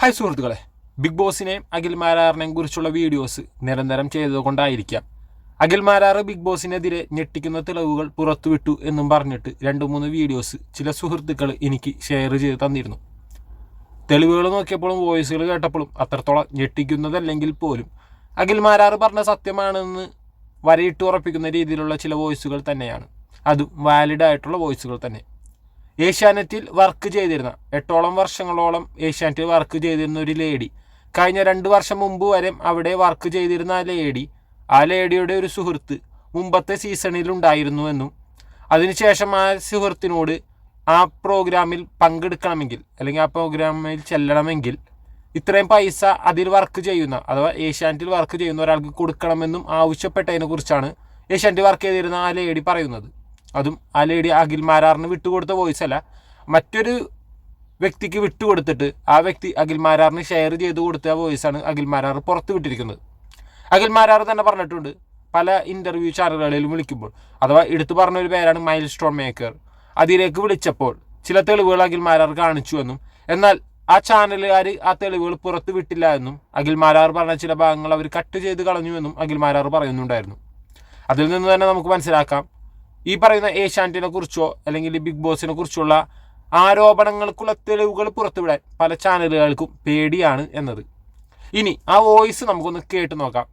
Hi സുഹൃത്തുക്കളെ big ബോസിനെയും Akhil മാരാറിനെയും കുറിച്ചുള്ള videos നിരന്തരം ചെയ്തതുകൊണ്ടായിരിക്കാം അഖിൽ മാരാറ് ബിഗ് ബോസിനെതിരെ ഞെട്ടിക്കുന്ന തെളിവുകൾ പുറത്തുവിട്ടു എന്നും പറഞ്ഞിട്ട് രണ്ട് മൂന്ന് വീഡിയോസ് ചില സുഹൃത്തുക്കൾ എനിക്ക് ഷെയർ ചെയ്ത് തന്നിരുന്നു. തെളിവുകൾ നോക്കിയപ്പോഴും വോയിസുകൾ കേട്ടപ്പോഴും അത്രത്തോളം ഞെട്ടിക്കുന്നതല്ലെങ്കിൽ പോലും അഖിൽ മാരാറ് പറഞ്ഞ സത്യമാണെന്ന് വരയിട്ട് ഉറപ്പിക്കുന്ന രീതിയിലുള്ള ചില വോയിസുകൾ തന്നെയാണ്. അതും വാലിഡ് ആയിട്ടുള്ള വോയിസുകൾ തന്നെ. ഏഷ്യാനെറ്റിൽ വർക്ക് ചെയ്തിരുന്ന എട്ടോളം വർഷങ്ങളോളം ഏഷ്യാനെറ്റിൽ വർക്ക് ചെയ്തിരുന്ന ഒരു ലേഡി. കഴിഞ്ഞ രണ്ട് വർഷം മുമ്പ് വരെ അവിടെ വർക്ക് ചെയ്തിരുന്ന ആ ലേഡി ആ ലേഡിയുടെ ഒരു സുഹൃത്ത് മുമ്പത്തെ സീസണിൽ ഉണ്ടായിരുന്നുവെന്നും അതിനുശേഷം ആ സുഹൃത്തിനോട് ആ പ്രോഗ്രാമിൽ പങ്കെടുക്കണമെങ്കിൽ അല്ലെങ്കിൽ ആ പ്രോഗ്രാമിൽ ചെല്ലണമെങ്കിൽ ഇത്രയും പൈസ അതിൽ വർക്ക് ചെയ്യുന്ന അഥവാ ഏഷ്യാനെറ്റിൽ വർക്ക് ചെയ്യുന്ന ഒരാൾക്ക് കൊടുക്കണമെന്നും ആവശ്യപ്പെട്ടതിനെ കുറിച്ചാണ് ഏഷ്യാനെറ്റിൽ വർക്ക് ചെയ്തിരുന്ന ആ ലേഡി പറയുന്നത്. അതും ആ ലേഡി അഖിൽ മാരാറിന് വിട്ടുകൊടുത്ത വോയിസ് അല്ല. മറ്റൊരു വ്യക്തിക്ക് വിട്ടുകൊടുത്തിട്ട് ആ വ്യക്തി അഖിൽ മാരാറിന് ഷെയർ ചെയ്ത് കൊടുത്ത വോയിസാണ് അഖിൽ മാരാർ പുറത്ത് വിട്ടിരിക്കുന്നത്. അഖിൽ മാരാർ തന്നെ പറഞ്ഞിട്ടുണ്ട് പല ഇന്റർവ്യൂ ചാനലുകളിലും വിളിക്കുമ്പോൾ. അഥവാ എടുത്തു പറഞ്ഞ ഒരു പേരാണ് മൈൽ സ്റ്റോൺ മേക്കർ അതിലേക്ക് വിളിച്ചപ്പോൾ ചില തെളിവുകൾ അഖിൽ മാരാർ കാണിച്ചു എന്നും എന്നാൽ ആ ചാനലുകാർ ആ തെളിവുകൾ പുറത്ത് വിട്ടില്ല എന്നും അഖിൽ മാരാർ പറഞ്ഞ ചില ഭാഗങ്ങൾ അവർ കട്ട് ചെയ്ത് കളഞ്ഞു എന്നും അഖിൽ മാരാർ പറയുന്നുണ്ടായിരുന്നു. അതിൽ നിന്ന് തന്നെ നമുക്ക് മനസ്സിലാക്കാം ഈ പറയുന്ന ഏഷ്യാനെറ്റിനെ കുറിച്ചോ അല്ലെങ്കിൽ ബിഗ് ബോസിനെ കുറിച്ചുള്ള ആരോപണങ്ങൾക്കുള്ള തെളിവുകൾ പുറത്തുവിടാൻ പല ചാനലുകൾക്കും പേടിയാണ് എന്നത്. ഇനി ആ വോയിസ് നമുക്കൊന്ന് കേട്ട് നോക്കാം.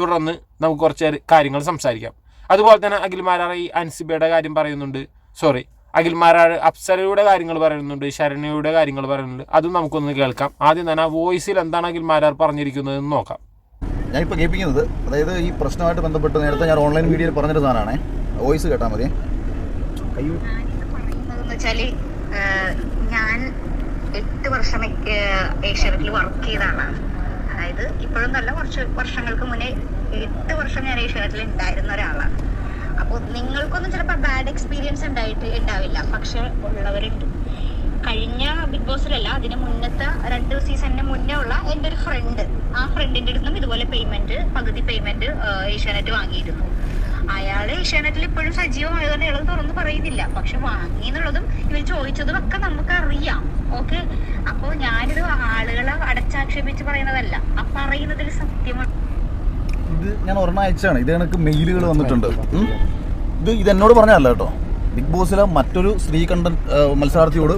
തുടർന്ന് നമുക്ക് കുറച്ച് കാര്യങ്ങൾ സംസാരിക്കാം. അതുപോലെ തന്നെ അഖിൽ മാരാർ ഈ അൻസിബയുടെ കാര്യം പറയുന്നുണ്ട്. സോറി അഖിൽ മാരാർ അപ്സരയുടെ കാര്യങ്ങൾ പറയുന്നുണ്ട് ശരണയുടെ കാര്യങ്ങൾ പറയുന്നുണ്ട്. അതും നമുക്കൊന്ന് കേൾക്കാം. ആദ്യം തന്നെ ആ വോയിസിൽ എന്താണ് അഖിൽ മാരാർ പറഞ്ഞിരിക്കുന്നത് എന്ന് നോക്കാം. ഞാൻ ഇപ്പോൾ കേൾപ്പിക്കുന്നത് അതായത് ഈ പ്രശ്നമായിട്ട് ബന്ധപ്പെട്ട് നേരത്തെ ഞാൻ ഓൺലൈൻ മീഡിയയിൽ പറഞ്ഞൊരു വോയിസ് കേട്ടാൽ മതി. അയ്യോ ഞാൻ എട്ട് വർഷം ഏഷ്യാനെറ്റിൽ വർക്ക് ചെയ്താണ് അതായത് ഇപ്പോഴൊന്നല്ല കുറച്ച് വർഷങ്ങൾക്ക് മുന്നേ എട്ട് വർഷം ഞാൻ ഏഷ്യാനെറ്റിൽ ഉണ്ടായിരുന്ന ഒരാളാണ്. അപ്പോൾ നിങ്ങൾക്കൊന്നും ചിലപ്പോൾ ബാഡ് എക്സ്പീരിയൻസ് ഉണ്ടായിട്ട് ഉണ്ടാവില്ല. പക്ഷെ ഉള്ളവരുണ്ട്. കഴിഞ്ഞ ബിഗ് ബോസിലല്ല അതിന് മുന്നത്തെ രണ്ട് സീസണിന് മുന്നേ ഉള്ള എന്റെ ഒരു ഫ്രണ്ട് ആ ഫ്രണ്ടിന്റെ അടുത്തും ഇതുപോലെ പേയ്മെന്റ് പകുതി പേയ്മെന്റ് ഏഷ്യാനെറ്റ് വാങ്ങിയിരുന്നു. അയാൾ ഏഷ്യാനെറ്റിൽ ഇപ്പോഴും സജീവമായതുകൊണ്ട് അയാൾ തുറന്ന് പറയുന്നില്ല. പക്ഷെ വാങ്ങി എന്നുള്ളതും ഇവർ ചോദിച്ചതും ഒക്കെ നമുക്ക് അറിയാം ഓക്കെ? അപ്പോ ഞാനിത് ആളുകളെ അടച്ചാക്ഷേപിച്ച് പറയുന്നതല്ല. ആ പറയുന്നതിൽ സത്യമാണ്. ഇത് ഞാൻ ഒരെണ്ണം അയച്ചാണ് ഇത് എനിക്ക് മെയിലുകൾ വന്നിട്ടുണ്ട്. ഇത് ഇത് എന്നോട് പറഞ്ഞല്ല കേട്ടോ. ബിഗ് ബോസിലെ മറ്റൊരു സ്ത്രീ കണ്ടൻ മത്സരാർത്ഥിയോട്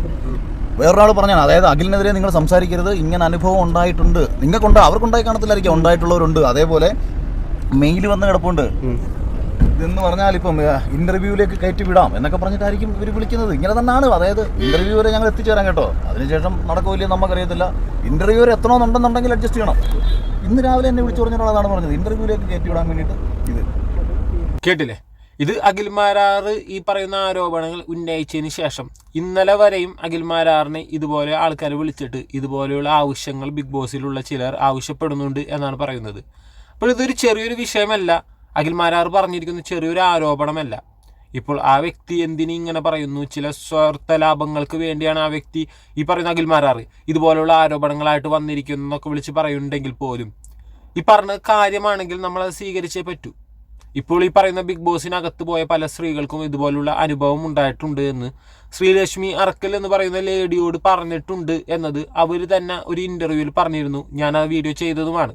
വേറൊരാൾ പറഞ്ഞാണ് അതായത് അഖിലിനെതിരെ നിങ്ങൾ സംസാരിക്കരുത്. ഇങ്ങനെ അനുഭവം ഉണ്ടായിട്ടുണ്ട്. നിങ്ങൾക്കുണ്ട്. അവർക്കുണ്ടായി കാണത്തില്ലായിരിക്കും. ഉണ്ടായിട്ടുള്ളവരുണ്ട്. അതേപോലെ മെയിൽ വന്ന് കിടപ്പുണ്ട്. ഇതെന്ന് പറഞ്ഞാൽ ഇപ്പം ഇന്റർവ്യൂവിലേക്ക് കയറ്റി വിടാം എന്നൊക്കെ പറഞ്ഞിട്ടായിരിക്കും ഇവർ വിളിക്കുന്നത്. ഇങ്ങനെ തന്നെയാണ് അതായത് ഇന്റർവ്യൂ വരെ ഞങ്ങൾ എത്തിച്ചേരാം കേട്ടോ. അതിനുശേഷം നടക്കില്ല നമുക്കറിയത്തില്ല. ഇന്റർവ്യൂ വരെ എത്തണമെന്നുണ്ടെന്നുണ്ടെങ്കിൽ അഡ്ജസ്റ്റ് ചെയ്യണം. ഇന്ന് രാവിലെ എന്നെ വിളിച്ചു പറഞ്ഞിട്ടുള്ളതാണ് പറഞ്ഞത്. ഇന്റർവ്യൂവിലേക്ക് കയറ്റി വിടാൻ വേണ്ടിയിട്ട് ഇത്. കേട്ടില്ലേ? ഇത് അഖിൽമാരാറ് ഈ പറയുന്ന ആരോപണങ്ങൾ ഉന്നയിച്ചതിന് ശേഷം ഇന്നലെ വരെയും അഖിൽമാരാറിനെ ഇതുപോലെ ആൾക്കാർ വിളിച്ചിട്ട് ഇതുപോലെയുള്ള ആവശ്യങ്ങൾ ബിഗ് ബോസിലുള്ള ചിലർ ആവശ്യപ്പെടുന്നുണ്ട് എന്നാണ് പറയുന്നത്. അപ്പോൾ ഇതൊരു ചെറിയൊരു വിഷയമല്ല. അഖിൽ മാരാർ പറഞ്ഞിരിക്കുന്ന ചെറിയൊരു ആരോപണമല്ല. ഇപ്പോൾ ആ വ്യക്തി എന്തിന് ഇങ്ങനെ പറയുന്നു? ചില സ്വാർത്ഥ ലാഭങ്ങൾക്ക് വേണ്ടിയാണ് ആ വ്യക്തി ഈ പറയുന്ന അഖിൽ മാരാറ് ഇതുപോലുള്ള ആരോപണങ്ങളായിട്ട് വന്നിരിക്കുന്നു എന്നൊക്കെ വിളിച്ച് പറയുന്നുണ്ടെങ്കിൽ പോലും. ഈ പറഞ്ഞ കാര്യമാണെങ്കിൽ നമ്മളത് സ്വീകരിച്ചേ പറ്റൂ. ഇപ്പോൾ ഈ പറയുന്ന ബിഗ് ബോസിനകത്ത് പോയ പല സ്ത്രീകൾക്കും ഇതുപോലുള്ള അനുഭവം ഉണ്ടായിട്ടുണ്ട് എന്ന് ശ്രീലക്ഷ്മി അറക്കൽ എന്ന് പറയുന്ന ലേഡിയോട് പറഞ്ഞിട്ടുണ്ട് എന്നത് അവർ തന്നെ ഒരു ഇന്റർവ്യൂവിൽ പറഞ്ഞിരുന്നു. ഞാൻ ആ വീഡിയോ ചെയ്തതുമാണ്.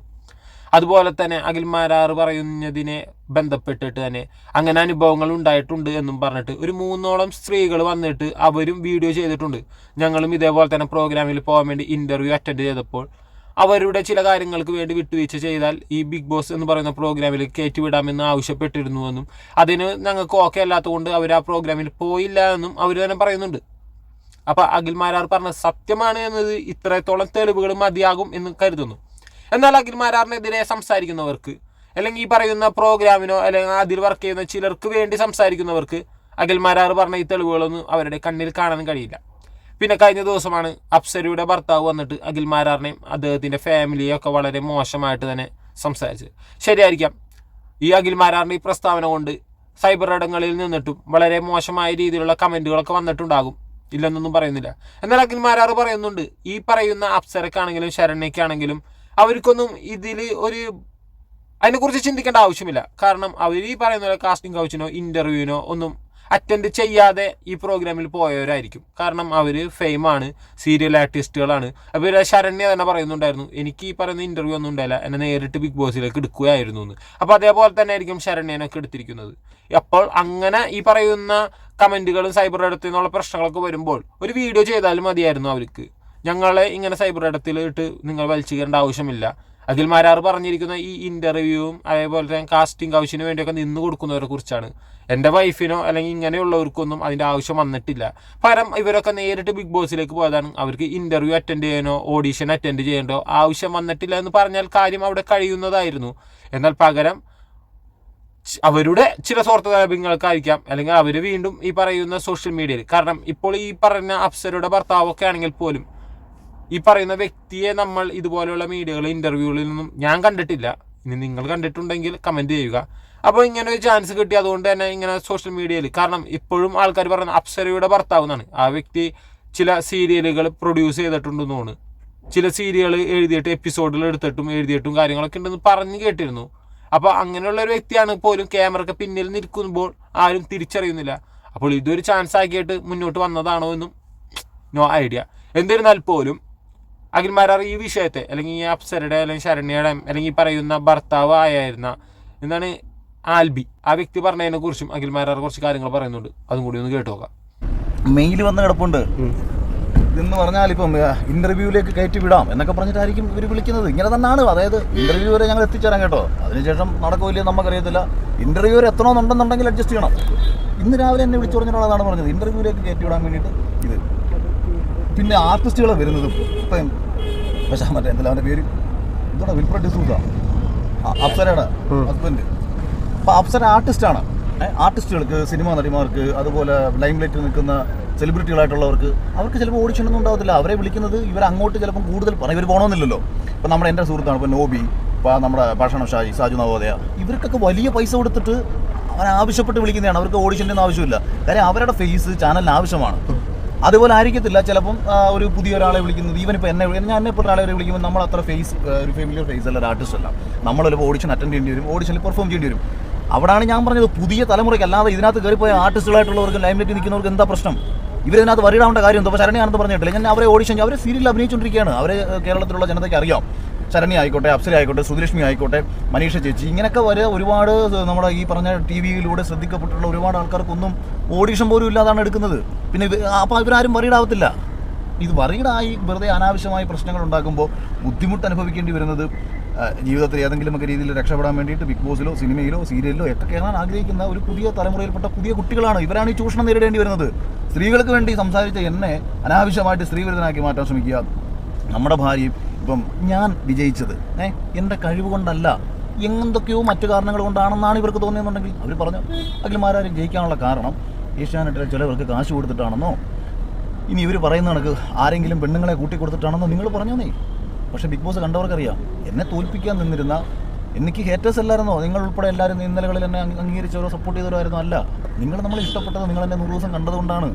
അതുപോലെ തന്നെ അഖിൽമാരാർ പറയുന്നതിനെ ബന്ധപ്പെട്ടിട്ട് തന്നെ അങ്ങനെ അനുഭവങ്ങൾ ഉണ്ടായിട്ടുണ്ട് എന്നും പറഞ്ഞിട്ട് ഒരു മൂന്നോളം സ്ത്രീകൾ വന്നിട്ട് അവരും വീഡിയോ ചെയ്തിട്ടുണ്ട്. ഞങ്ങളും ഇതേപോലെ തന്നെ പ്രോഗ്രാമിൽ പോകാൻ വേണ്ടി ഇന്റർവ്യൂ അറ്റൻഡ് ചെയ്തപ്പോൾ അവരുടെ ചില കാര്യങ്ങൾക്ക് വേണ്ടി വിട്ടുവീഴ്ച ചെയ്താൽ ഈ ബിഗ് ബോസ് എന്ന് പറയുന്ന പ്രോഗ്രാമിൽ കയറ്റിവിടാമെന്ന് ആവശ്യപ്പെട്ടിരുന്നുവെന്നും അതിന് ഞങ്ങൾക്ക് ഓക്കെ അല്ലാത്തതുകൊണ്ട് അവർ ആ പ്രോഗ്രാമിൽ പോയില്ല എന്നും അവർ തന്നെ പറയുന്നുണ്ട്. അപ്പോൾ അഖിൽമാരാർ പറഞ്ഞ സത്യമാണ് എന്നത് ഇത്രത്തോളം തെളിവുകൾ മതിയാകും എന്ന് കരുതുന്നു. എന്നാൽ അഖിൽ മാരാറിനെതിരെ സംസാരിക്കുന്നവർക്ക് അല്ലെങ്കിൽ ഈ പറയുന്ന പ്രോഗ്രാമിനോ അല്ലെങ്കിൽ അതിൽ വർക്ക് ചെയ്യുന്ന ചിലർക്ക് വേണ്ടി സംസാരിക്കുന്നവർക്ക് അഖിൽ മാരാർ പറഞ്ഞ ഈ തെളിവുകളൊന്നും അവരുടെ കണ്ണിൽ കാണാൻ കഴിയില്ല. പിന്നെ കഴിഞ്ഞ ദിവസമാണ് അപ്സരയുടെ ഭർത്താവ് വന്നിട്ട് അഖിൽ മാരാറിനെയും അദ്ദേഹത്തിന്റെ ഫാമിലിയെ ഒക്കെ വളരെ മോശമായിട്ട് തന്നെ സംസാരിച്ചത്. ശരിയായിരിക്കാം. ഈ അഖിൽ മാരാറിന്റെ ഈ പ്രസ്താവന കൊണ്ട് സൈബർ ഇടങ്ങളിൽ നിന്നിട്ടും വളരെ മോശമായ രീതിയിലുള്ള കമന്റുകളൊക്കെ വന്നിട്ടുണ്ടാകും. ഇല്ലെന്നൊന്നും പറയുന്നില്ല. എന്നാൽ അഖിൽ മാരാറ് പറയുന്നുണ്ട് ഈ പറയുന്ന അപ്സരക്കാണെങ്കിലും ശരണ്യക്കാണെങ്കിലും അവർക്കൊന്നും ഇതിൽ ഒരു അതിനെക്കുറിച്ച് ചിന്തിക്കേണ്ട ആവശ്യമില്ല. കാരണം അവർ ഈ പറയുന്ന പോലെ കാസ്റ്റിംഗ് കൗച്ചിനോ ഇന്റർവ്യൂവിനോ ഒന്നും അറ്റൻഡ് ചെയ്യാതെ ഈ പ്രോഗ്രാമിൽ പോയവരായിരിക്കും. കാരണം അവർ ഫെയിമാണ് സീരിയൽ ആർട്ടിസ്റ്റുകളാണ് അപ്പോൾ ശരണ്യ തന്നെ പറയുന്നുണ്ടായിരുന്നു എനിക്ക് ഈ പറയുന്ന ഇന്റർവ്യൂ ഒന്നും ഉണ്ടായില്ല എന്നെ നേരിട്ട് ബിഗ് ബോസിലേക്ക് എടുക്കുകയായിരുന്നു എന്ന്. അപ്പോൾ അതേപോലെ തന്നെ ആയിരിക്കും ശരണ്യനൊക്കെ എടുത്തിരിക്കുന്നത്. അപ്പോൾ അങ്ങനെ ഈ പറയുന്ന കമന്റുകളും സൈബർ ഇടത്തിൽ നിന്നുള്ള പ്രശ്നങ്ങളൊക്കെ വരുമ്പോൾ ഒരു വീഡിയോ ചെയ്താലും മതിയായിരുന്നു അവർക്ക്. ഞങ്ങളെ ഇങ്ങനെ സൈബർ ഇടത്തിൽ ഇട്ട് നിങ്ങൾ വലിച്ചു കയറേണ്ട ആവശ്യമില്ല. അഖിൽ മാരാർ പറഞ്ഞിരിക്കുന്ന ഈ ഇന്റർവ്യൂവും അതേപോലെ തന്നെ കാസ്റ്റിംഗ് ആവശ്യത്തിന് വേണ്ടിയൊക്കെ നിന്ന് കൊടുക്കുന്നവരെ കുറിച്ചാണ്. എന്റെ വൈഫിനോ അല്ലെങ്കിൽ ഇങ്ങനെയുള്ളവർക്കൊന്നും അതിന്റെ ആവശ്യം വന്നിട്ടില്ല. പകരം ഇവരൊക്കെ നേരിട്ട് ബിഗ് ബോസിലേക്ക് പോയതാണ്. അവർക്ക് ഇന്റർവ്യൂ അറ്റൻഡ് ചെയ്യാനോ ഓഡീഷൻ അറ്റൻഡ് ചെയ്യേണ്ടോ ആവശ്യം വന്നിട്ടില്ല എന്ന് പറഞ്ഞാൽ കാര്യം അവിടെ കഴിയുന്നതായിരുന്നു. എന്നാൽ പകരം അവരുടെ ചില സ്വാർത്ഥതാപങ്ങൾക്കായിരിക്കാം അല്ലെങ്കിൽ അവർ വീണ്ടും ഈ പറയുന്ന സോഷ്യൽ മീഡിയയിൽ കാരണം ഇപ്പോൾ ഈ പറഞ്ഞ അപ്സരയുടെ ഭർത്താവൊക്കെ ആണെങ്കിൽ പോലും ഈ പറയുന്ന വ്യക്തിയെ നമ്മൾ ഇതുപോലെയുള്ള മീഡിയകൾ ഇന്റർവ്യൂകളിൽ നിന്നും ഞാൻ കണ്ടിട്ടില്ല. ഇനി നിങ്ങൾ കണ്ടിട്ടുണ്ടെങ്കിൽ കമന്റ് ചെയ്യുക. അപ്പോൾ ഇങ്ങനെ ഒരു ചാൻസ് കിട്ടി അതുകൊണ്ട് തന്നെ ഇങ്ങനെ സോഷ്യൽ മീഡിയയിൽ കാരണം ഇപ്പോഴും ആൾക്കാർ പറയുന്ന അപ്സരയുടെ ഭർത്താവ് എന്നാണ്. ആ വ്യക്തി ചില സീരിയലുകൾ പ്രൊഡ്യൂസ് ചെയ്തിട്ടുണ്ടെന്ന് തോന്നുന്നു. ചില സീരിയൽ എഴുതിയിട്ട് എപ്പിസോഡിൽ എടുത്തിട്ടും എഴുതിയിട്ടും കാര്യങ്ങളൊക്കെ ഉണ്ടെന്ന് പറഞ്ഞ് കേട്ടിരുന്നു. അപ്പോൾ അങ്ങനെയുള്ള ഒരു വ്യക്തിയാണ് പോലും ക്യാമറയ്ക്ക് പിന്നിൽ നിൽക്കുമ്പോൾ ആരും തിരിച്ചറിയുന്നില്ല. അപ്പോൾ ഇതൊരു ചാൻസ് ആക്കിയിട്ട് മുന്നോട്ട് വന്നതാണോ എന്നും നോ ഐഡിയ എന്നിരുന്നാൽ പോലും അഖിൽമാരാർ ഈ വിഷയത്തെ അല്ലെങ്കിൽ ഈ അപ്സരയുടെ അല്ലെങ്കിൽ ശരണ്യയുടെ അല്ലെങ്കിൽ ഈ പറയുന്ന ഭർത്താവ് ആയിരുന്ന എന്താണ് ആൽബി ആ വ്യക്തി പറഞ്ഞതിനെ കുറിച്ചും അഖിൽമാരാർ കുറച്ച് കാര്യങ്ങൾ പറയുന്നുണ്ട്. അതും കൂടി ഒന്ന് കേട്ടു നോക്കാം മെയിൽ വന്ന് കിടപ്പുണ്ട്. ഇതെന്ന് പറഞ്ഞാൽ ഇപ്പം ഇന്റർവ്യൂവിലേക്ക് കയറ്റി വിടാം എന്നൊക്കെ പറഞ്ഞിട്ടായിരിക്കും ഇവർ വിളിക്കുന്നത്. ഇങ്ങനെ തന്നെയാണ് അതായത് ഇന്റർവ്യൂ വരെ ഞങ്ങൾ എത്തിച്ചേരാം കേട്ടോ. അതിനുശേഷം നടക്കില്ല നമുക്കറിയത്തില്ല. ഇന്റർവ്യൂ വരെ എത്തണമെന്നുണ്ടെന്നുണ്ടെങ്കിൽ അഡ്ജസ്റ്റ് ചെയ്യണം. ഇന്ന് രാവിലെ എന്നെ വിളിച്ചു പറഞ്ഞൊരാളാണ് പറഞ്ഞത്. ഇന്റർവ്യൂവിലേക്ക് കയറ്റി വിടാൻ വേണ്ടിയിട്ട് ഇത്. പിന്നെ ആർട്ടിസ്റ്റുകൾ വരുന്നതും ഇപ്പം പക്ഷേ മറ്റേ എന്തെല്ലാം അവന്റെ പേര്? ഇതോടെ വിൽഫ്രഡ് ഡിസൂസ. അപ്സരയുടെ ഹസ്ബൻഡ് അപ്പോൾ അപ്സര ആർട്ടിസ്റ്റാണ് ആർട്ടിസ്റ്റുകൾക്ക് സിനിമാ നടിമാർക്ക് അതുപോലെ ലൈം ലൈറ്റിൽ നിൽക്കുന്ന സെലിബ്രിറ്റികളായിട്ടുള്ളവർക്ക് അവർക്ക് ചിലപ്പോൾ ഓഡിഷൻ ഒന്നും ഉണ്ടാവത്തില്ല. അവരെ വിളിക്കുന്നത് ഇവർ അങ്ങോട്ട് ചിലപ്പം കൂടുതൽ പറയും. ഇവർ പോകണമെന്നില്ലല്ലോ ഇപ്പം നമ്മുടെ എന്റെ സുഹൃത്താണ് ഇപ്പോൾ നോബി ഇപ്പോൾ നമ്മുടെ ഭക്ഷണം ഷാജി സാജു നവോദയ. ഇവർക്കൊക്കെ വലിയ പൈസ കൊടുത്തിട്ട് അവൻ ആവശ്യപ്പെട്ട് വിളിക്കുന്നതാണ്. അവർക്ക് ഓഡിഷന്റെ ഒന്നും ആവശ്യമില്ല. കാര്യം അവരുടെ ഫേസ് ചാനലിന് ആവശ്യമാണ്. അതുപോലെ ആയിരിക്കത്തില്ല. ചിലപ്പം ഒരു പുതിയ ഒരാളെ വിളിക്കുന്നത് ഈവൻ ഇപ്പോൾ എന്നെ ഞാൻ എന്നെ ഇപ്പോൾ ഒരാളെ വിളിക്കുമ്പോൾ നമ്മൾ അത്ര ഫേസ് ഒരു ഫെമിലിയർ ഫേസ് അല്ല ഒരു ആർട്ടിസ്റ്റ് അല്ല. നമ്മൾ ഓഡിഷൻ അറ്റൻഡ് ചെയ്യേണ്ടി വരും ഓഡിഷനിൽ പെർഫോം ചെയ്യേണ്ടി വരും. അവിടെയാണ് ഞാൻ പറഞ്ഞത് പുതിയ തലമുറയ്ക്ക് അല്ലാതെ ഇതിനകത്ത് കയറിപ്പോയ ആർട്ടിസ്റ്റുകളായിട്ടുള്ളവർക്ക് ലൈംലൈറ്റ് നിൽക്കുന്നവർക്ക് എന്താ പ്രശ്നം? ഇവരതിനകത്ത് വരിടാവേണ്ട കാര്യം എന്തോ? ശരണിയാണെന്ന് പറഞ്ഞിട്ടില്ല? ഞാൻ അവരെ ഓഡിഷൻ അവരെ സീരിയലിൽ അഭിനയിച്ചുകൊണ്ടിരിക്കുകയാണ്. അവരെ കേരളത്തിലുള്ള ജനതയ്ക്ക് അറിയാം. ശരണ്യ ആയിക്കോട്ടെ അപ്സര ആയിക്കോട്ടെ സുധലക്ഷ്മി ആയിക്കോട്ടെ മനീഷ ചേച്ചി ഇങ്ങനെയൊക്കെ വരെ ഒരുപാട് നമ്മുടെ ഈ പറഞ്ഞ ടി വിയിലൂടെ ശ്രദ്ധിക്കപ്പെട്ടിട്ടുള്ള ഒരുപാട് ആൾക്കാർക്കൊന്നും ഓഡീഷൻ പോലും ഇല്ലാതാണ് എടുക്കുന്നത്. പിന്നെ അപ്പോൾ ഇവരാരും വറീഡാവത്തില്ല ഇത് വറീഡായി വെറുതെ അനാവശ്യമായി പ്രശ്നങ്ങൾ ഉണ്ടാക്കുമ്പോൾ ബുദ്ധിമുട്ട് അനുഭവിക്കേണ്ടി വരുന്നത് ജീവിതത്തിൽ ഏതെങ്കിലുമൊക്കെ രീതിയിൽ രക്ഷപ്പെടാൻ വേണ്ടിയിട്ട് ബിഗ് ബോസിലോ സിനിമയിലോ സീരിയലിലോ ഒക്കെ കയറാൻ ആഗ്രഹിക്കുന്ന ഒരു പുതിയ തലമുറയിൽപ്പെട്ട പുതിയ കുട്ടികളാണ്. ഇവരാണ് ഈ ചൂഷണം നേരിടേണ്ടി വരുന്നത്. സ്ത്രീകൾക്ക് വേണ്ടി സംസാരിച്ച എന്നെ അനാവശ്യമായിട്ട് സ്ത്രീവിരുദ്ധനാക്കി മാറ്റാൻ ശ്രമിക്കുക. നമ്മുടെ ഭാര്യയും ഇപ്പം ഞാൻ വിജയിച്ചത്. ഏ എന്റെ കഴിവ് കൊണ്ടല്ല എന്തൊക്കെയോ മറ്റു കാരണങ്ങൾ കൊണ്ടാണെന്നാണ് ഇവർക്ക് തോന്നിയെന്നുണ്ടെങ്കിൽ അവർ പറഞ്ഞു അഖിൽമാരും ജയിക്കാനുള്ള കാരണം ഏഷ്യാനെറ്റിലെ ചിലവർക്ക് കാശ് കൊടുത്തിട്ടാണെന്നോ ഇനി ഇവർ പറയുന്ന കണക്ക് ആരെങ്കിലും പെണ്ണുങ്ങളെ കൂട്ടി കൊടുത്തിട്ടാണെന്നോ നിങ്ങൾ പറഞ്ഞോ നീ? പക്ഷേ ബിഗ് ബോസ് കണ്ടവർക്കറിയാം എന്നെ തോൽപ്പിക്കാൻ നിന്നിരുന്ന എനിക്ക് ഹേറ്റേഴ്സ് അല്ലായിരുന്നോ? നിങ്ങൾ ഉൾപ്പെടെ എല്ലാവരും ഇന്നലകളിൽ എന്നെ അംഗ- അംഗീകരിച്ചവരോ സപ്പോർട്ട് ചെയ്തവരായിരുന്നു അല്ല. നിങ്ങൾ നമ്മൾ ഇഷ്ടപ്പെട്ടത് നിങ്ങൾ എന്നെ നൂറ് ദിവസം കണ്ടതുകൊണ്ടാണ്.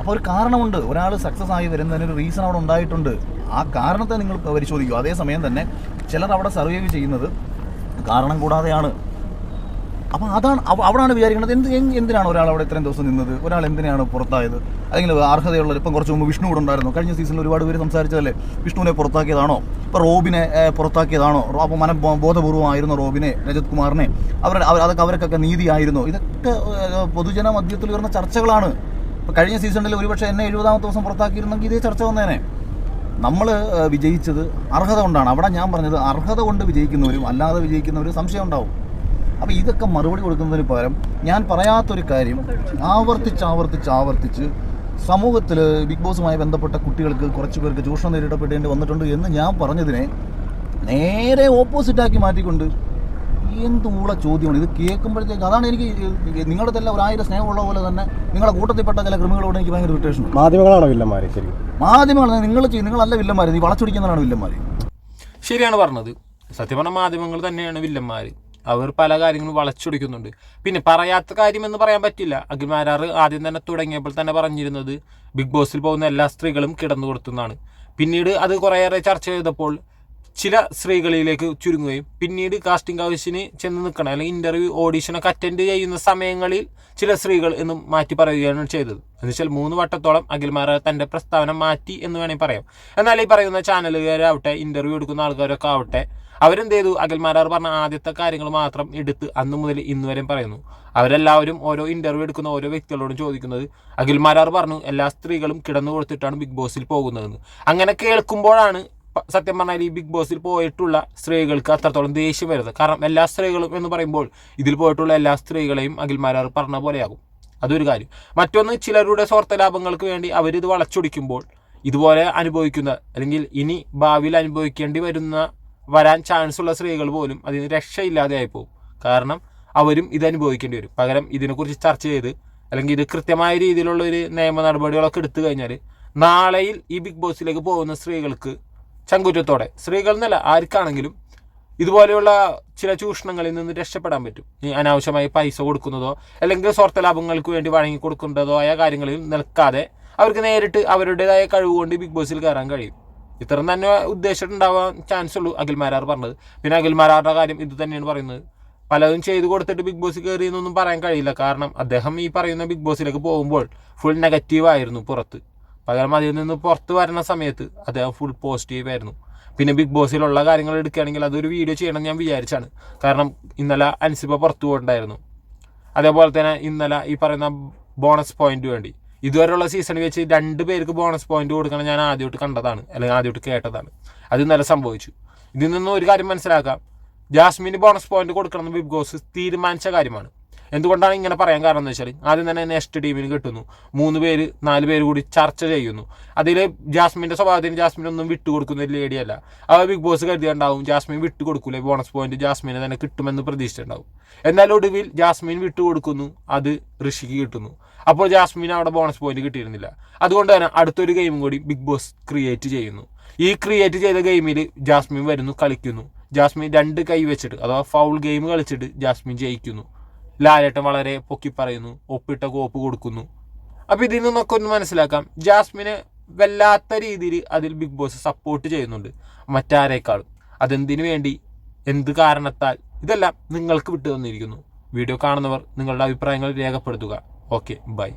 അപ്പോൾ ഒരു കാരണമുണ്ട് ഒരാൾ സക്സസ് ആയി വരുന്നതിന് ഒരു റീസൺ അവിടെ ഉണ്ടായിട്ടുണ്ട്. ആ കാരണത്തെ നിങ്ങൾ പരിശോധിക്കുക അതേസമയം തന്നെ ചിലർ അവിടെ സർവൈവ് ചെയ്യുന്നത് കാരണം കൂടാതെയാണ്. അപ്പോൾ അതാണ് അവിടെയാണ് വിചാരിക്കുന്നത്. എന്ത് എന്ത് എന്തിനാണ് ഒരാൾ അവിടെ ഇത്രയും ദിവസം നിന്നത്? ഒരാൾ എന്തിനാണ് പുറത്തായത്? അല്ലെങ്കിൽ അർഹതയുള്ള ഇപ്പം കുറച്ച് മുമ്പ് വിഷ്ണു കൂടെ ഉണ്ടായിരുന്നു. കഴിഞ്ഞ സീസണിൽ ഒരുപാട് പേര് സംസാരിച്ചതല്ലേ? വിഷ്ണുവിനെ പുറത്താക്കിയതാണോ? ഇപ്പോൾ റോബിനെ പുറത്താക്കിയതാണോ? അപ്പോൾ മന ബോധപൂർവമായിരുന്നു റോബിനെ രജത് കുമാറിനെ. അവരുടെ അവർ അതൊക്കെ അവർക്കൊക്കെ നീതിയായിരുന്നോ. ഇതൊക്കെ പൊതുജന മധ്യത്തിൽ ഉയർന്ന ചർച്ചകളാണ്. ഇപ്പോൾ കഴിഞ്ഞ സീസണിൽ ഒരുപക്ഷെ എന്നെ എഴുപതാമത്തെ ദിവസം പുറത്താക്കിയിരുന്നെങ്കിൽ ഇതേ ചർച്ച വന്നേനെ. നമ്മൾ വിജയിച്ചത് അർഹത കൊണ്ടാണ്. അവിടെ ഞാൻ പറഞ്ഞത് അർഹത കൊണ്ട് വിജയിക്കുന്നവരും അല്ലാതെ വിജയിക്കുന്നവരും സംശയം ഉണ്ടാവും. അപ്പോൾ ഇതൊക്കെ മറുപടി കൊടുക്കുന്നതിന് പകരം ഞാൻ പറയാത്തൊരു കാര്യം ആവർത്തിച്ച് ആവർത്തിച്ച് ആവർത്തിച്ച് സമൂഹത്തിൽ ബിഗ് ബോസുമായി ബന്ധപ്പെട്ട കുട്ടികൾക്ക് കുറച്ച് പേർക്ക് ചൂഷണം നേരിടപ്പെടേണ്ടി വന്നിട്ടുണ്ട് എന്ന് ഞാൻ പറഞ്ഞതിനെ നേരെ ഓപ്പോസിറ്റാക്കി മാറ്റിക്കൊണ്ട് എന്ത് ഊള ചോദ്യമാണ്? ഇത് കേൾക്കുമ്പോഴത്തേക്ക് അതാണ് എനിക്ക് നിങ്ങളുടെ തന്നെ ഒരായിരം സ്നേഹമുള്ള പോലെ തന്നെ നിങ്ങളുടെ കൂട്ടത്തിൽപ്പെട്ട ചില ക്രിമികളോട് എനിക്ക് ഭയങ്കര ഇറിറ്റേഷൻ മാധ്യമങ്ങളാണ് വില്ലന്മാര് ശരി? മാധ്യമങ്ങളാണ്. നിങ്ങൾ ചെയ്യും നിങ്ങളല്ല വില്ലന്മാര്. നീ വളച്ചൊടിക്കുന്നതാണ് വില്ലന്മാര്. ശരിയാണ് പറഞ്ഞത്. സത്യം പറഞ്ഞ മാധ്യമങ്ങൾ തന്നെയാണ് വില്ലന്മാര്. അവർ പല കാര്യങ്ങളും വളച്ചൊടിക്കുന്നുണ്ട്. പിന്നെ പറയാത്ത കാര്യം എന്ന് പറയാൻ പറ്റില്ല. അഖിൽമാരാർ ആദ്യം തന്നെ തുടങ്ങിയപ്പോൾ തന്നെ പറഞ്ഞിരുന്നത് ബിഗ് ബോസിൽ പോകുന്ന എല്ലാ സ്ത്രീകളും കിടന്നു കൊടുത്തുന്നതാണ് പിന്നീട് അത് കുറേയേറെ ചർച്ച ചെയ്തപ്പോൾ ചില സ്ത്രീകളിലേക്ക് ചുരുങ്ങുകയും പിന്നീട് കാസ്റ്റിംഗ് ഹൗസിന് ചെന്ന് നിൽക്കണം അല്ലെങ്കിൽ ഇന്റർവ്യൂ ഓഡീഷനൊക്കെ അറ്റൻഡ് ചെയ്യുന്ന സമയങ്ങളിൽ ചില സ്ത്രീകൾ എന്നും മാറ്റി പറയുകയാണ് ചെയ്തത്. എന്നുവെച്ചാൽ മൂന്ന് വട്ടത്തോളം അഖിൽമാർ തന്റെ പ്രസ്താവന മാറ്റി എന്ന് വേണമെങ്കിൽ പറയാം. എന്നാൽ ഈ പറയുന്ന ചാനലുകാരാവട്ടെ ഇന്റർവ്യൂ എടുക്കുന്ന ആൾക്കാരൊക്കെ ആവട്ടെ അവരെന്ത് ചെയ്തു? അഖിൽമാരാർ പറഞ്ഞ ആദ്യത്തെ കാര്യങ്ങൾ മാത്രം എടുത്ത് അന്ന് മുതൽ ഇന്ന് വരെയും പറയുന്നു. അവരെല്ലാവരും ഓരോ ഇന്റർവ്യൂ എടുക്കുന്ന ഓരോ വ്യക്തികളോടും ചോദിക്കുന്നത് അഖിൽമാരാർ പറഞ്ഞു എല്ലാ സ്ത്രീകളും കിടന്നു കൊടുത്തിട്ടാണ് ബിഗ് ബോസിൽ പോകുന്നതെന്ന്. അങ്ങനെ കേൾക്കുമ്പോഴാണ് സത്യം പറഞ്ഞാൽ ഈ ബിഗ് ബോസിൽ പോയിട്ടുള്ള സ്ത്രീകൾക്ക് അത്രത്തോളം ദേഷ്യം വരുന്നത് കാരണം എല്ലാ സ്ത്രീകളും എന്ന് പറയുമ്പോൾ ഇതിൽ പോയിട്ടുള്ള എല്ലാ സ്ത്രീകളെയും അഖിൽമാരാർ പറഞ്ഞ പോലെയാകും. അതൊരു കാര്യം. മറ്റൊന്ന് ചിലരുടെ സ്വാർത്ഥ ലാഭങ്ങൾക്ക് വേണ്ടി അവരിത് വളച്ചൊടിക്കുമ്പോൾ ഇതുപോലെ അനുഭവിക്കുന്ന അല്ലെങ്കിൽ ഇനി ഭാവിയിൽ അനുഭവിക്കേണ്ടി വരുന്ന വരാൻ ചാൻസ് ഉള്ള സ്ത്രീകൾ പോലും അതിന് രക്ഷയില്ലാതെ പോകും കാരണം അവരും ഇത് അനുഭവിക്കേണ്ടി വരും. പകരം ഇതിനെക്കുറിച്ച് ചർച്ച ചെയ്ത് അല്ലെങ്കിൽ ഇത് കൃത്യമായ രീതിയിലുള്ള ഒരു നിയമ നടപടികളൊക്കെ എടുത്തു കഴിഞ്ഞാൽ നാളെയിൽ ഈ ബിഗ് ബോസിലേക്ക് പോകുന്ന സ്ത്രീകൾക്ക് ചങ്കുറ്റത്തോടെ. സ്ത്രീകൾ എന്നല്ല ആർക്കാണെങ്കിലും ഇതുപോലെയുള്ള ചില ചൂഷണങ്ങളിൽ നിന്ന് രക്ഷപ്പെടാൻ പറ്റും. ഈ അനാവശ്യമായി പൈസ കൊടുക്കുന്നതോ അല്ലെങ്കിൽ സ്വാർത്ഥ ലാഭങ്ങൾക്ക് വേണ്ടി വഴങ്ങി കൊടുക്കുന്നതോ ആയ കാര്യങ്ങളിൽ നിൽക്കാതെ അവർക്ക് നേരിട്ട് അവരുടേതായ കഴിവ് കൊണ്ട് ബിഗ് ബോസിൽ കയറാൻ കഴിയും. ഇത്തരം തന്നെ ഉദ്ദേശിച്ചിട്ടുണ്ടാവാൻ ചാൻസ് ഉള്ളൂ അഖിൽമാരാർ പറഞ്ഞത്. പിന്നെ അഖിൽമാരാറുടെ കാര്യം ഇത് തന്നെയാണ് പറയുന്നത്. പലതും ചെയ്തു കൊടുത്തിട്ട് ബിഗ് ബോസ് കയറി എന്നൊന്നും പറയാൻ കഴിയില്ല. കാരണം അദ്ദേഹം ഈ പറയുന്ന ബിഗ് ബോസിലേക്ക് പോകുമ്പോൾ ഫുൾ നെഗറ്റീവായിരുന്നു പുറത്ത്. പകരം അതിൽ നിന്ന് പുറത്ത് വരുന്ന സമയത്ത് അദ്ദേഹം ഫുൾ പോസിറ്റീവ് ആയിരുന്നു. പിന്നെ ബിഗ് ബോസിലുള്ള കാര്യങ്ങൾ എടുക്കുകയാണെങ്കിൽ അതൊരു വീഡിയോ ചെയ്യണം ഞാൻ വിചാരിച്ചാണ്. കാരണം ഇന്നലെ അൻസിബ പുറത്തു പോയിട്ടുണ്ടായിരുന്നു. അതേപോലെ തന്നെ ഇന്നലെ ഈ പറയുന്ന ബോണസ് പോയിന്റ് വേണ്ടി. ഇതുവരെയുള്ള സീസണിൽ വെച്ച് രണ്ട് പേർക്ക് ബോണസ് പോയിന്റ് കൊടുക്കണം ഞാൻ ആദ്യമായിട്ട് കണ്ടതാണ്. അല്ലെങ്കിൽ ആദ്യമായിട്ട് കേട്ടതാണ്. അത് ഇന്നലെ സംഭവിച്ചു. ഇതിൽ നിന്ന് ഒരു കാര്യം മനസ്സിലാക്കാം. ജാസ്മിന് ബോണസ് പോയിന്റ് കൊടുക്കണമെന്ന് ബിഗ് ബോസ് തീരുമാനിച്ച കാര്യമാണ്. എന്തുകൊണ്ടാണ് ഇങ്ങനെ പറയാൻ കാരണം എന്ന് വെച്ചാൽ ആദ്യം തന്നെ നെക്സ്റ്റ് ടീമിന് കിട്ടുന്നു. മൂന്ന് പേര് നാല് പേര് കൂടി ചർച്ച ചെയ്യുന്നു. അതിൽ ജാസ്മിന്റെ സ്വഭാവത്തിന് ജാസ്മിൻ ഒന്നും വിട്ടുകൊടുക്കുന്ന ഒരു ലേഡിയല്ല അവ ബിഗ് ബോസ് കരുതിയുണ്ടാവും ജാസ്മിൻ വിട്ടുകൊടുക്കൂലേ ബോണസ് പോയിന്റ് ജാസ്മിനെ തന്നെ കിട്ടുമെന്ന് പ്രതീക്ഷിച്ചിട്ടുണ്ടാവും. എന്നാൽ ഒടുവിൽ ജാസ്മിൻ വിട്ടുകൊടുക്കുന്നു അത് ഋഷിക്ക് കിട്ടുന്നു. അപ്പോൾ ജാസ്മിൻ അവിടെ ബോണസ് പോയിന്റ് കിട്ടിയിരുന്നില്ല. അതുകൊണ്ട് തന്നെ അടുത്തൊരു ഗെയിം കൂടി ബിഗ് ബോസ് ക്രിയേറ്റ് ചെയ്യുന്നു. ഈ ക്രിയേറ്റ് ചെയ്ത ഗെയിമിൽ ജാസ്മിൻ വരുന്നു കളിക്കുന്നു. ജാസ്മിൻ രണ്ട് കൈ വെച്ചിട്ട് അഥവാ ഫൗൾ ഗെയിം കളിച്ചിട്ട് ജാസ്മിൻ ജയിക്കുന്നു. ലാലേട്ടൻ വളരെ പൊക്കി പറയുന്നു ഒപ്പിട്ട കോപ്പ് കൊടുക്കുന്നു. അപ്പം ഇതിൽ നിന്നൊക്കെ ഒന്ന് മനസ്സിലാക്കാം ജാസ്മിനെ വല്ലാത്ത രീതിയിൽ അതിൽ ബിഗ് ബോസ് സപ്പോർട്ട് ചെയ്യുന്നുണ്ട് മറ്റാരേക്കാളും. അതെന്തിനു വേണ്ടി? എന്ത് കാരണത്താൽ? ഇതെല്ലാം നിങ്ങൾക്ക് വിട്ടു തന്നിരിക്കുന്നു. വീഡിയോ കാണുന്നവർ നിങ്ങളുടെ അഭിപ്രായങ്ങൾ രേഖപ്പെടുത്തുക. Okay bye.